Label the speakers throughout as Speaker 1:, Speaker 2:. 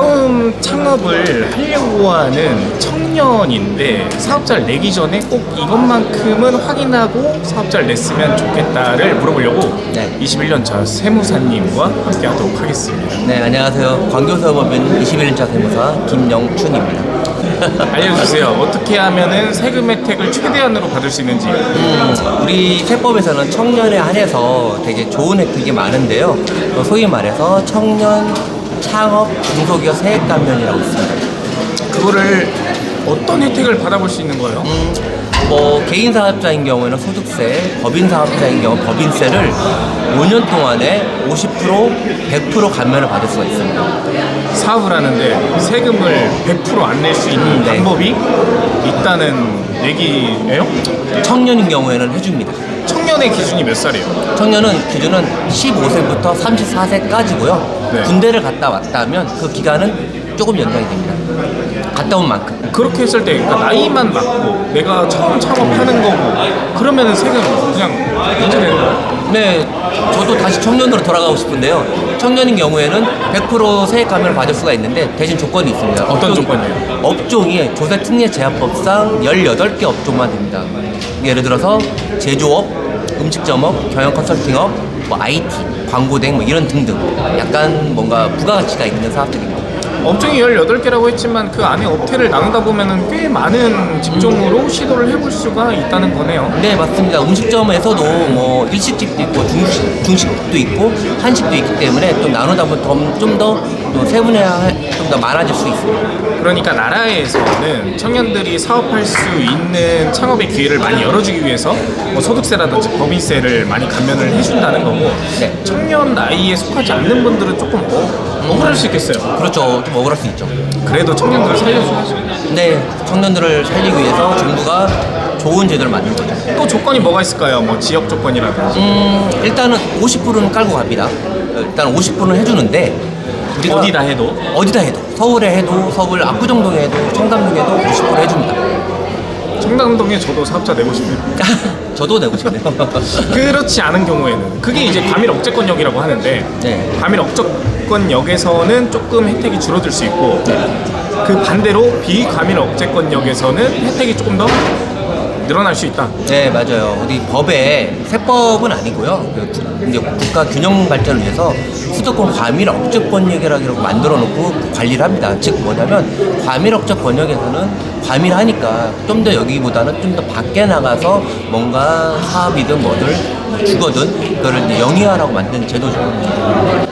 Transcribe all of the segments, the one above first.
Speaker 1: 처음 창업을 하려고 하는 청년인데 사업자를 내기 전에 꼭 이것만큼은 확인하고 사업자를 냈으면 좋겠다를 물어보려고
Speaker 2: 네.
Speaker 1: 21년 차 세무사님과 함께 하도록 하겠습니다.
Speaker 2: 네, 안녕하세요. 광교사법인 21년차 세무사 김영춘입니다.
Speaker 1: 알려주세요. 어떻게 하면은 세금 혜택을 최대한으로 받을 수 있는지.
Speaker 2: 음, 우리 세법에서는 청년에 한해서 되게 좋은 혜택이 많은데요. 어, 소위 말해서 청년 창업 중소기업 세액 감면이라고 있습니다.
Speaker 1: 그거를 어떤 혜택을 받아볼 수 있는 거예요?
Speaker 2: 음, 뭐 개인 사업자인 경우에는 소득세, 법인 사업자인 경우 법인세를 5년 동안에 50% 100% 감면을 받을 수가 있습니다.
Speaker 1: 사업을 하는데 세금을 100%안 낼 수 있는
Speaker 2: 네.
Speaker 1: 방법이 있다는 얘기예요?
Speaker 2: 청년인 경우에는 해줍니다.
Speaker 1: 청년의 기준이 몇 살이에요?
Speaker 2: 청년은 기준은 15세부터 34세까지고요.
Speaker 1: 네.
Speaker 2: 군대를 갔다 왔다면 그 기간은 조금 연장이 됩니다. 갔다 온 만큼.
Speaker 1: 그렇게 했을 때 그러니까 나이만 맞고 내가 처음 창업하는 거고 그러면은 세금 그냥 문제 되는 거예요?
Speaker 2: 네, 저도 다시 청년으로 돌아가고 싶은데요. 청년인 경우에는 100% 세액 감면을 받을 수가 있는데 대신 조건이 있습니다.
Speaker 1: 어떤 조건이에요?
Speaker 2: 업종이 조세 특례 제한법상 18개 업종만 됩니다. 예를 들어서 제조업, 음식점업, 경영 컨설팅업, 뭐 IT, 광고대행 뭐 이런 등등 약간 뭔가 부가가치가 있는 사업들입니다.
Speaker 1: 업종이 18개라고 했지만 그 안에 업태를 나누다 보면은 꽤 많은 직종으로 시도를 해볼 수가 있다는 거네요.
Speaker 2: 네 맞습니다. 음식점에서도 뭐 일식집도 있고 중식, 중식도 있고 한식도 있기 때문에 또 나누다 보면 좀더 또 세분화 좀더 많아질 수 있습니다.
Speaker 1: 그러니까 나라에서는 청년들이 사업할 수 있는 창업의 기회를 많이 열어주기 위해서 뭐 소득세라든지 법인세를 많이 감면을 해준다는 거고
Speaker 2: 네.
Speaker 1: 청년 나이에 속하지 않는 분들은 조금 어, 억울할 수 있겠어요.
Speaker 2: 그렇죠. 좀 억울할 수 있죠.
Speaker 1: 그래도 청년들을 살려줘야죠.
Speaker 2: 네, 청년들을 살리기 위해서 정부가 좋은 제도를 만든 거죠.
Speaker 1: 또 조건이 뭐가 있을까요? 뭐 지역 조건이라든지.
Speaker 2: 음, 일단은 50%는 깔고 갑니다. 일단 50%는 해주는데 우리가
Speaker 1: 어디다 해도
Speaker 2: 어디다 해도 서울에 해도 서울 압구정동에 해도 청담동에 해도 50% 해줍니다.
Speaker 1: 청담동에 저도 사업자 내고 싶네요.
Speaker 2: 저도 내고 싶네요.
Speaker 1: 그렇지 않은 경우에는 그게 이제 과밀 억제권역이라고 하는데
Speaker 2: 네.
Speaker 1: 과밀 억제 권 역에서는 조금 혜택이 줄어들 수 있고 그 반대로 비과밀 억제권 역에서는 혜택이 조금 더 늘어날 수 있다.
Speaker 2: 네, 맞아요. 우리 법에 세법은 아니고요. 그 국- 이제 국가 균형 발전을 위해서 수도권 과밀 억제 권역이라고 만들어 놓고 관리를 합니다. 즉 뭐냐면 과밀 억제 권역에서는 과밀하니까 좀 더 여기보다는 좀 더 밖에 나가서 뭔가 사업이든 뭐든 주거든 그거를 이제 영위하라고 만든 제도죠.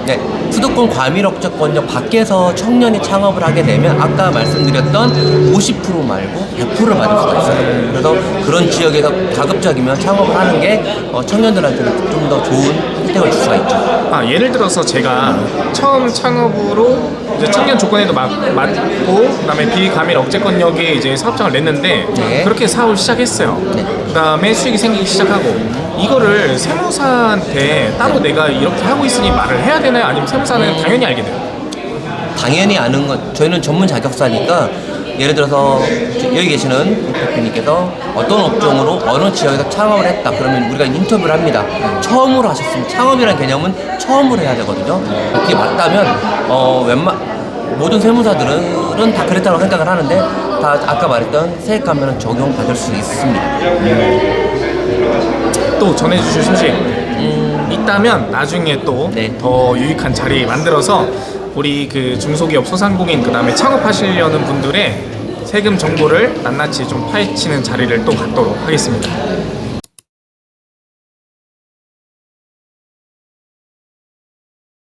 Speaker 2: 네, 수도권 과밀 억제 권역 밖에서 청년이 창업을 하게 되면 아까 말씀드렸던 50% 말고 100%를 받을 수가 있어요. 그래서 그런 지역에서 가급적이면 창업을 하는 게 어, 청년들한테는 좀 더 좋은 혜택을 줄 수가 있죠.
Speaker 1: 아 예를 들어서 제가 처음 창업으로 이제 청년 조건에도 맞, 맞고 그다음에 비과밀 억제권역에 이제 사업장을 냈는데
Speaker 2: 네.
Speaker 1: 그렇게 사업을 시작했어요.
Speaker 2: 네.
Speaker 1: 그다음에 수익이 생기기 시작하고 이거를 세무사한테 따로 내가 이렇게 하고 있으니 말을 해야 되나요? 아니면 세무사는 당연히 알게 돼요.
Speaker 2: 당연히 아는 것, 저희는 전문 자격사니까 예를 들어서 여기 계시는 대표님께서 어떤 업종으로 어느 지역에서 창업을 했다 그러면 우리가 인터뷰를 합니다. 처음으로 하셨으면 창업이라는 개념은 처음으로 해야 되거든요. 그게 맞다면 어 웬만 모든 세무사들은 다 그랬다고 생각을 하는데 다 아까 말했던 세액 감면은 적용받을 수 있습니다.
Speaker 1: 또 전해주실 소식 있다면 나중에 또더
Speaker 2: 네.
Speaker 1: 유익한 자리 만들어서 우리 그 중소기업 소상공인 그다음에 창업하시려는 분들의 세금 정보를 낱낱이 좀 파헤치는 자리를 또 갖도록 하겠습니다.